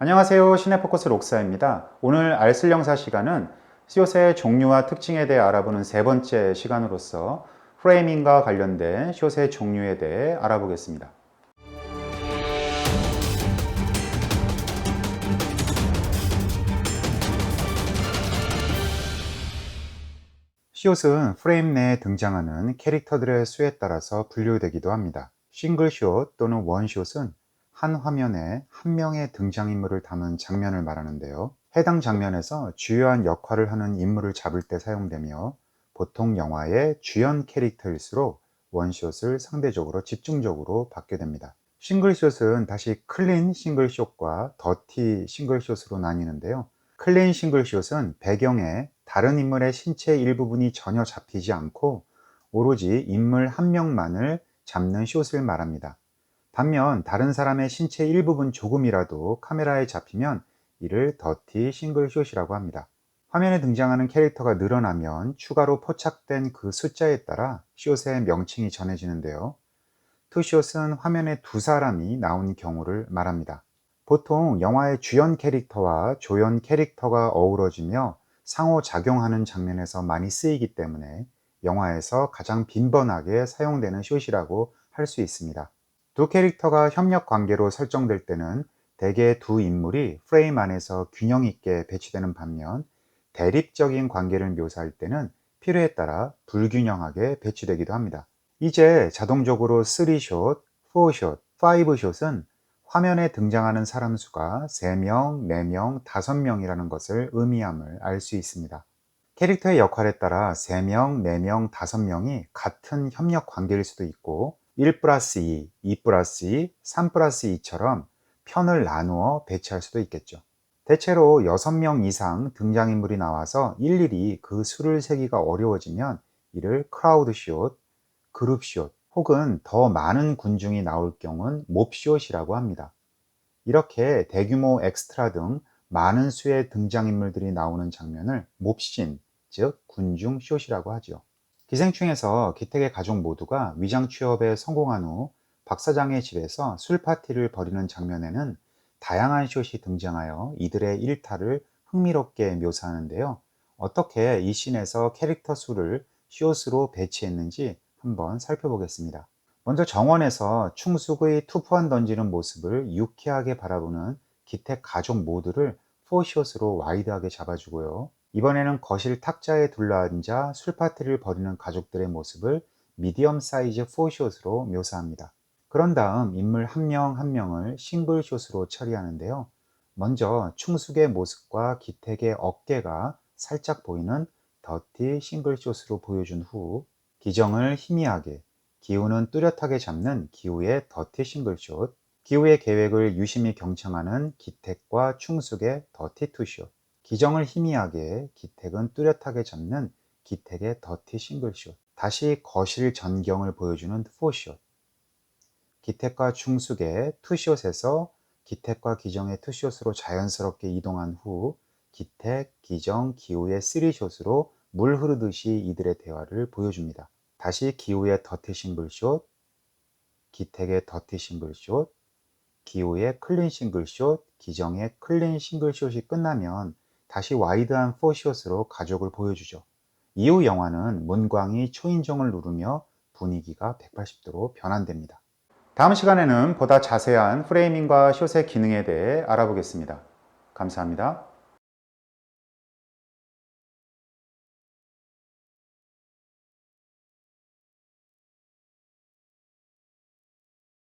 안녕하세요. 시네포커스 록사입니다. 오늘 알쓸 영사 시간은 숏의 종류와 특징에 대해 알아보는 세 번째 시간으로서 프레이밍과 관련된 숏의 종류에 대해 알아보겠습니다. 숏은 프레임 내에 등장하는 캐릭터들의 수에 따라서 분류되기도 합니다. 싱글숏 또는 원숏은 한 화면에 한 명의 등장인물을 담은 장면을 말하는데요. 해당 장면에서 주요한 역할을 하는 인물을 잡을 때 사용되며 보통 영화의 주연 캐릭터일수록 원숏을 상대적으로 집중적으로 받게 됩니다. 싱글숏은 다시 클린 싱글숏과 더티 싱글숏으로 나뉘는데요. 클린 싱글숏은 배경에 다른 인물의 신체 일부분이 전혀 잡히지 않고 오로지 인물 한 명만을 잡는 숏을 말합니다. 반면 다른 사람의 신체 일부분 조금이라도 카메라에 잡히면 이를 더티 싱글숏이라고 합니다. 화면에 등장하는 캐릭터가 늘어나면 추가로 포착된 그 숫자에 따라 숏의 명칭이 전해지는데요. 투숏은 화면에 두 사람이 나온 경우를 말합니다. 보통 영화의 주연 캐릭터와 조연 캐릭터가 어우러지며 상호작용하는 장면에서 많이 쓰이기 때문에 영화에서 가장 빈번하게 사용되는 숏이라고 할 수 있습니다. 두 캐릭터가 협력 관계로 설정될 때는 대개 두 인물이 프레임 안에서 균형 있게 배치되는 반면 대립적인 관계를 묘사할 때는 필요에 따라 불균형하게 배치되기도 합니다. 이제 자동적으로 3숏, 4숏, 5숏은 화면에 등장하는 사람 수가 3명, 4명, 5명이라는 것을 의미함을 알 수 있습니다. 캐릭터의 역할에 따라 3명, 4명, 5명이 같은 협력 관계일 수도 있고 1 플러스 2, 2 플러스 2, 3 플러스 2처럼 편을 나누어 배치할 수도 있겠죠. 대체로 6명 이상 등장인물이 나와서 일일이 그 수를 세기가 어려워지면 이를 크라우드숏, 그룹숏 혹은 더 많은 군중이 나올 경우는 몹숏이라고 합니다. 이렇게 대규모 엑스트라 등 많은 수의 등장인물들이 나오는 장면을 몹신, 즉 군중숏이라고 하죠. 기생충에서 기택의 가족 모두가 위장 취업에 성공한 후 박 사장의 집에서 술 파티를 벌이는 장면에는 다양한 숏이 등장하여 이들의 일탈을 흥미롭게 묘사하는데요. 어떻게 이 씬에서 캐릭터 수를 숏으로 배치했는지 한번 살펴보겠습니다. 먼저 정원에서 충숙의 투포한 던지는 모습을 유쾌하게 바라보는 기택 가족 모두를 포숏으로 와이드하게 잡아주고요. 이번에는 거실 탁자에 둘러앉아 술파티를 벌이는 가족들의 모습을 미디엄 사이즈 4숏으로 묘사합니다. 그런 다음 인물 한명한 명을 싱글숏으로 처리하는데요. 먼저 충숙의 모습과 기택의 어깨가 살짝 보이는 더티 싱글숏으로 보여준 후 기정을 희미하게 기우는 뚜렷하게 잡는 기우의 더티 싱글숏 기우의 계획을 유심히 경청하는 기택과 충숙의 더티 투숏 기정을 희미하게 기택은 뚜렷하게 잡는 기택의 더티 싱글숏 다시 거실 전경을 보여주는 포숏 기택과 충숙의 투숏에서 기택과 기정의 투숏으로 자연스럽게 이동한 후 기택, 기정, 기우의 쓰리숏으로 물 흐르듯이 이들의 대화를 보여줍니다. 다시 기우의 더티 싱글숏, 기택의 더티 싱글숏, 기우의 클린 싱글숏, 기정의 클린 싱글숏이 끝나면 다시 와이드한 포숏으로 가족을 보여주죠. 이후 영화는 문광이 초인종을 누르며 분위기가 180도로 변환됩니다. 다음 시간에는 보다 자세한 프레이밍과 숏의 기능에 대해 알아보겠습니다. 감사합니다.